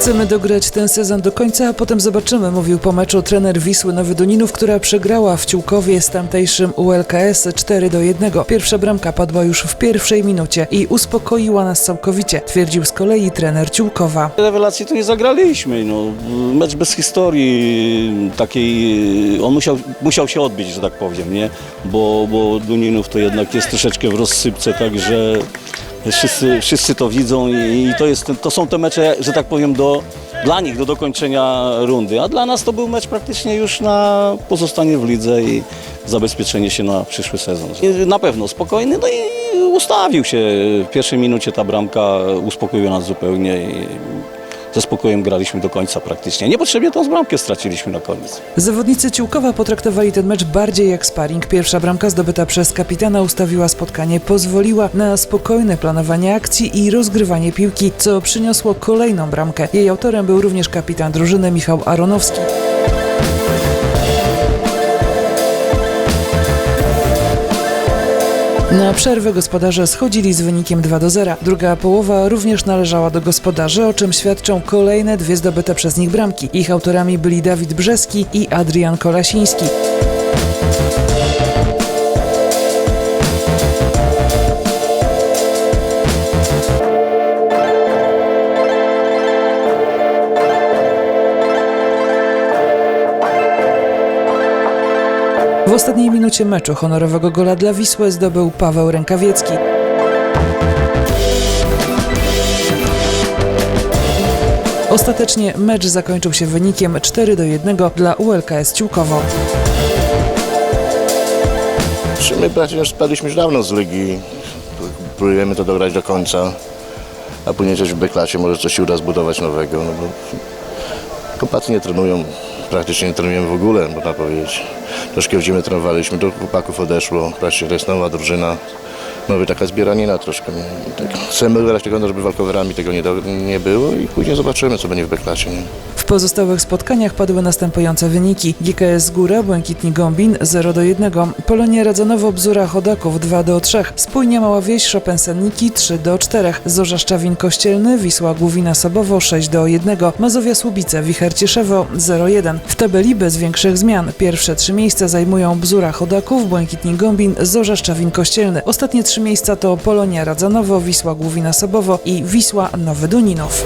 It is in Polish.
Chcemy dograć ten sezon do końca, a potem zobaczymy, mówił po meczu trener Wisły Nowy Duninów, która przegrała w Ciłkowie z tamtejszym ULKS 4 do 1. Pierwsza bramka padła już w pierwszej minucie i uspokoiła nas całkowicie, twierdził z kolei trener Ciłkowa. Rewelacji tu nie zagraliśmy. No. Mecz bez historii takiej, on musiał, musiał się odbyć, że tak powiem, nie? Bo, bo Duninów to jednak jest troszeczkę w rozsypce, także wszyscy, wszyscy to widzą i, i to, jest, to są te mecze, że tak powiem, do, dla nich do dokończenia rundy, a dla nas to był mecz praktycznie już na pozostanie w lidze i zabezpieczenie się na przyszły sezon. Na pewno spokojny, no i ustawił się. W pierwszej minucie ta bramka uspokoiła nas zupełnie i ze spokojem graliśmy do końca praktycznie. Niepotrzebnie tą bramkę straciliśmy na koniec. Zawodnicy Ciłkowa potraktowali ten mecz bardziej jak sparring. Pierwsza bramka zdobyta przez kapitana ustawiła spotkanie, pozwoliła na spokojne planowanie akcji i rozgrywanie piłki, co przyniosło kolejną bramkę. Jej autorem był również kapitan drużyny Michał Aronowski. Na przerwę gospodarze schodzili z wynikiem 2 do 0. Druga połowa również należała do gospodarzy, o czym świadczą kolejne dwie zdobyte przez nich bramki. Ich autorami byli Dawid Brzeski i Adrian Kolasiński. W ostatniej minucie meczu honorowego gola dla Wisły zdobył Paweł Rękawiecki. Ostatecznie mecz zakończył się wynikiem 4 do 1 dla ULKS Ciłkowo. My praktycznie już spadliśmy już dawno z ligi. Próbujemy to dograć do końca, a później też w B-klasie może coś się uda zbudować nowego. No bo chłopacy nie trenują, praktycznie nie trenujemy w ogóle, można powiedzieć. Troszkę w zimę trenowaliśmy, do chłopaków odeszło, praktycznie to jest nowa drużyna. Nowy taka zbieranina troszkę. Tak. Chcemy grać tego, żeby walkowerami tego nie, do, nie było i później zobaczymy, co będzie w B-klasie. Nie? W pozostałych spotkaniach padły następujące wyniki. GKS Góra, Błękitni Gombin 0 do 1, Polonia Radzanowo Bzura Chodaków 2 do 3, Spójnia Mała Wieś Chopin Senniki 3 do 4, Zorza Szczawin Kościelny, Wisła Główina Sobowo 6 do 1, Mazowia Słubice Wicher Cieszewo 0-1. W tabeli bez większych zmian. Pierwsze trzy miejsca zajmują Bzura Chodaków, Błękitni Gombin, Zorza Szczawin Kościelny. Ostatnie miejsca to Polonia Radzanowo, Wisła Główina Sobowo i Wisła Nowy Duninów.